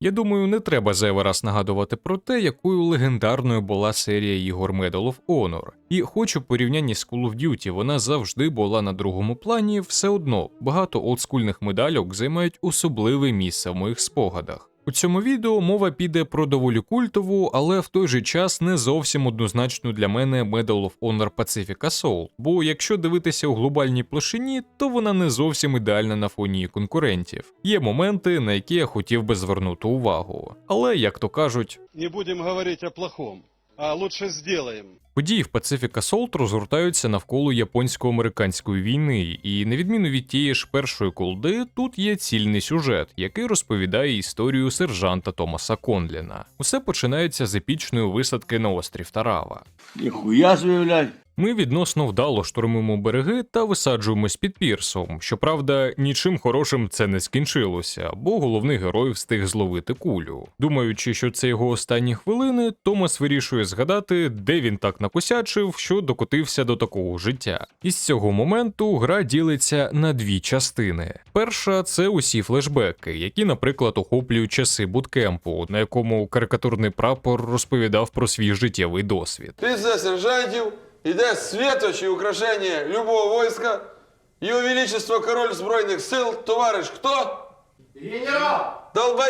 Я думаю, не треба зайвий раз нагадувати про те, якою легендарною була серія ігор Medal of Honor. І хоч у порівнянні з Call of Duty вона завжди була на другому плані, все одно багато олдскульних медальок займають особливе місце в моїх спогадах. У цьому відео мова піде про доволі культову, але в той же час не зовсім однозначну для мене Medal of Honor Pacifica Soul. бо якщо дивитися у глобальній площині, то вона не зовсім ідеальна на фоні конкурентів. Є моменти, на які я хотів би звернути увагу. Але, як то кажуть, Не будемо говорити о плохому. Лучше сделаем. Події в Pacific Assault розгортаються навколо японсько-американської війни, і на відміну від тієї ж першої колди, тут є цільний сюжет, який розповідає історію сержанта Томаса Конліна. Усе починається з епічної висадки на острів Тарава. Ніхуя блядь. Ми відносно вдало штурмимо береги та висаджуємось під пірсом. Щоправда, нічим хорошим це не скінчилося, бо головний герой встиг зловити кулю. Думаючи, що це його останні хвилини, Томас вирішує згадати, де він так накосячив, що докотився до такого життя. І з цього моменту гра ділиться на дві частини. Перша це усі флешбеки, які, наприклад, охоплюють часи буткемпу, на якому карикатурний прапор розповідав про свій життєвий досвід. Після сержантів іде святощі украшення любого війська, Його Величество Король Збройних сил, товариш хто? Генерал! Долбай...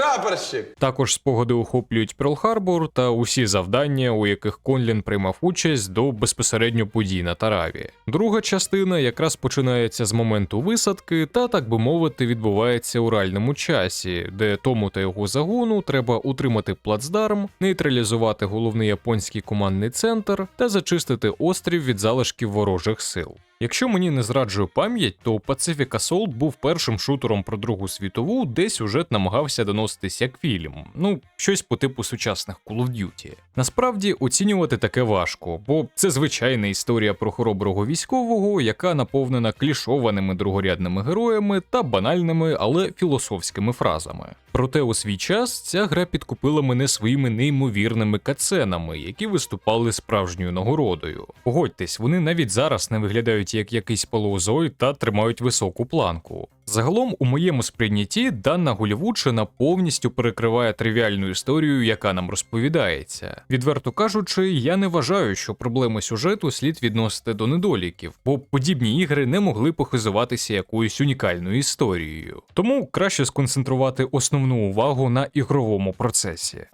Прапорщик! Також спогади охоплюють Перл-Харбор та усі завдання, у яких Конлін приймав участь до безпосередньо подій на Тараві. Друга частина якраз починається з моменту висадки та, так би мовити, відбувається у реальному часі, де тому та його загону треба утримати плацдарм, нейтралізувати головний японський командний центр та зачистити острів від залишків ворожих сил. Якщо мені не зраджує пам'ять, то Pacific Assault був першим шутером про Другу світову, де сюжет намагався доноситись як фільм, ну щось по типу сучасних Call of Duty. Насправді оцінювати таке важко, бо це звичайна історія про хороброго військового, яка наповнена клішованими другорядними героями та банальними, але філософськими фразами. Проте у свій час ця гра підкупила мене своїми неймовірними катсценами, які виступали справжньою нагородою. Погодьтесь, вони навіть зараз не виглядають як якийсь полуозой та тримають високу планку. Загалом, у моєму сприйнятті, дана голівудшина повністю перекриває тривіальну історію, яка нам розповідається. Відверто кажучи, я не вважаю, що проблеми сюжету слід відносити до недоліків, бо подібні ігри не могли похизуватися якоюсь унікальною історією. Тому краще сконцентрувати основну увагу на ігровому процесі.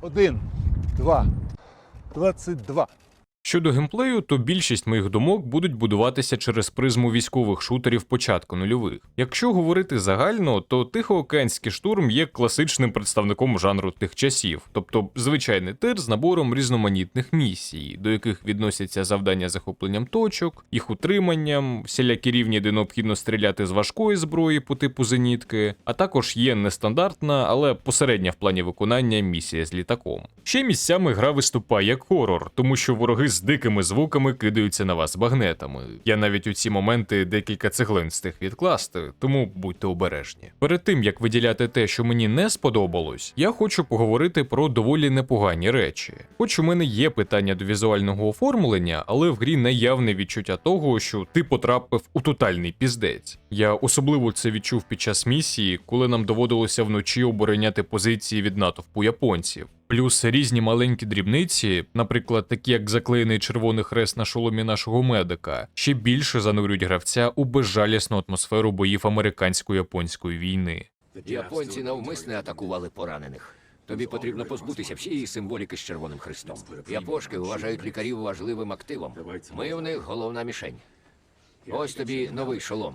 Один, два, двадцять два. Щодо геймплею, то більшість моїх думок будуть будуватися через призму військових шутерів початку нульових. Якщо говорити загально, то Тихоокеанський штурм є класичним представником жанру тих часів, тобто звичайний тир з набором різноманітних місій, до яких відносяться завдання захопленням точок, їх утриманням, всілякі рівні, де необхідно стріляти з важкої зброї по типу зенітки, а також є нестандартна, але посередня в плані виконання місія з літаком. Ще місцями гра виступає як хорор, тому що вороги з дикими звуками кидаються на вас багнетами. Я навіть у ці моменти декілька цеглин встиг відкласти, тому будьте обережні. Перед тим як виділяти те, що мені не сподобалось, я хочу поговорити про доволі непогані речі. Хоч у мене є питання до візуального оформлення, але в грі наявне відчуття того, що ти потрапив у тотальний піздець. Я особливо це відчув під час місії, коли нам доводилося вночі обороняти позиції від натовпу японців. Плюс різні маленькі дрібниці, наприклад, такі як заклеєний червоний хрест на шоломі нашого медика, ще більше занурюють гравця у безжалісну атмосферу боїв американсько-японської війни. Японці навмисне атакували поранених. Тобі потрібно позбутися всієї символіки з Червоним Хрестом. Япошки вважають лікарів важливим активом. Ми в них головна мішень. Ось тобі новий шолом.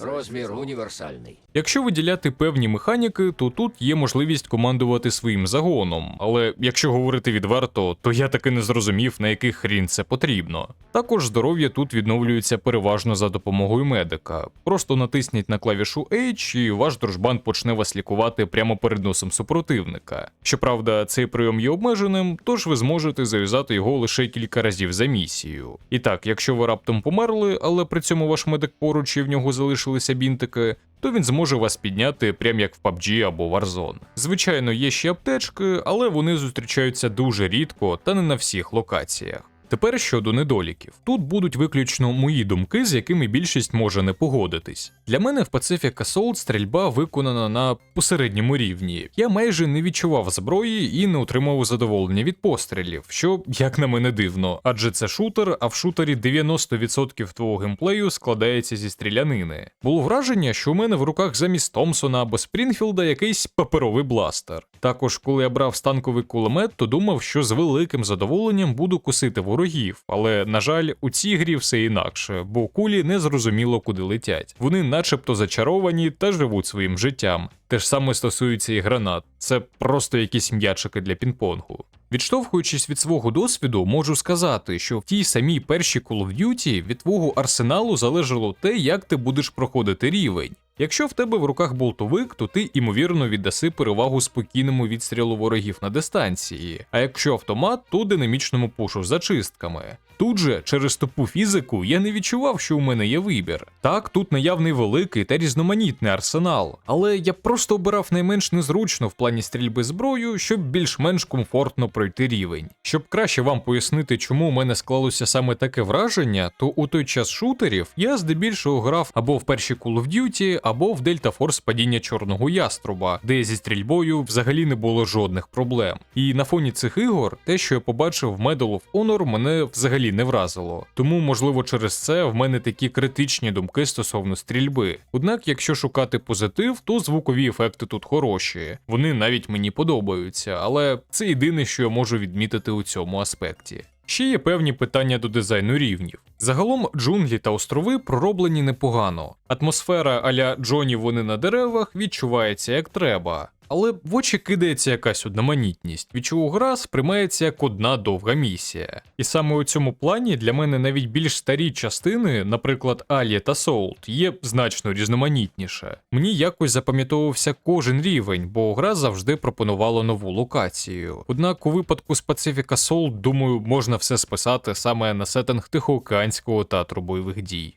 Розмір універсальний. Якщо виділяти певні механіки, то тут є можливість командувати своїм загоном. Але якщо говорити відверто, то я таки не зрозумів, на яких хрін це потрібно. Також здоров'я тут відновлюється переважно за допомогою медика. Просто натисніть на клавішу H, і ваш дружбан почне вас лікувати прямо перед носом супротивника. Щоправда, цей прийом є обмеженим, тож ви зможете зав'язати його лише кілька разів за місією. І так, якщо ви раптом померли, але при цьому ваш медик поруч і в нього залишилися бінтики, то він зможе вас підняти прям як в PUBG або Warzone. Звичайно, є ще аптечки, але вони зустрічаються дуже рідко та не на всіх локаціях. Тепер щодо недоліків. Тут будуть виключно мої думки, з якими більшість може не погодитись. Для мене в Pacific Assault стрільба виконана на посередньому рівні. Я майже не відчував зброї і не отримав задоволення від пострілів, що, як на мене, дивно, адже це шутер, а в шутері 90% твого геймплею складається зі стрілянини. Було враження, що у мене в руках замість Томпсона або Спрінфілда якийсь паперовий бластер. Також, коли я брав станковий кулемет, то думав, що з великим задоволенням буду косити ворогів, але на жаль, у цій грі все інакше, бо кулі не зрозуміло куди летять. Вони, начебто, зачаровані та живуть своїм життям. Те ж саме стосується і гранат. Це просто якісь м'ячики для пінг-понгу. Відштовхуючись від свого досвіду, можу сказати, що в тій самій першій Call of Duty від твого арсеналу залежало те, як ти будеш проходити рівень. Якщо в тебе в руках болтовик, то ти ймовірно віддаси перевагу спокійному відстрілу ворогів на дистанції, а якщо автомат, то динамічному пушу з зачистками. Тут же, через тупу фізику, я не відчував, що у мене є вибір. Так, тут наявний великий та різноманітний арсенал, але я просто обирав найменш незручно в плані стрільби зброю, щоб більш-менш комфортно пройти рівень. Щоб краще вам пояснити, чому у мене склалося саме таке враження, то у той час шутерів я здебільшого грав або в першій Call of Duty, або в Delta Force падіння чорного яструба, де зі стрільбою взагалі не було жодних проблем. І на фоні цих ігор, те, що я побачив в Medal of Honor, мене взагалі не вразило. Тому, можливо, через це в мене такі критичні думки стосовно стрільби. Однак, якщо шукати позитив, то звукові ефекти тут хороші. Вони навіть мені подобаються, але це єдине, що я можу відмітити у цьому аспекті. Ще є певні питання до дизайну рівнів. Загалом джунглі та острови пророблені непогано. Атмосфера аля Джоні вони на деревах відчувається як треба. Але в очі кидається якась одноманітність, від чого гра сприймається як одна довга місія. І саме у цьому плані для мене навіть більш старі частини, наприклад, Алі та Солт, є значно різноманітніше. Мені якось запам'ятовувався кожен рівень, бо гра завжди пропонувала нову локацію. Однак у випадку з Pacific Assault, думаю, можна все списати саме на сеттинг Тихоокеанського театру бойових дій.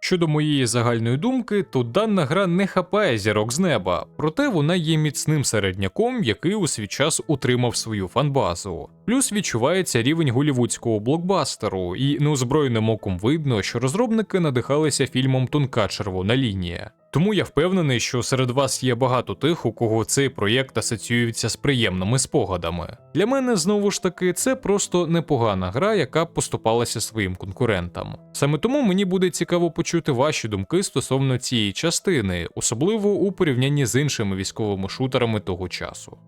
Щодо моєї загальної думки, то дана гра не хапає зірок з неба, проте вона є міцним середняком, який у свій час утримав свою фанбазу. Плюс відчувається рівень голівудського блокбастеру, і неозброєним оком видно, що розробники надихалися фільмом Тонка червона лінія. Тому я впевнений, що серед вас є багато тих, у кого цей проєкт асоціюється з приємними спогадами. Для мене знову ж таки це просто непогана гра, яка поступалася своїм конкурентам. Саме тому мені буде цікаво почути ваші думки стосовно цієї частини, особливо у порівнянні з іншими військовими шутерами того часу.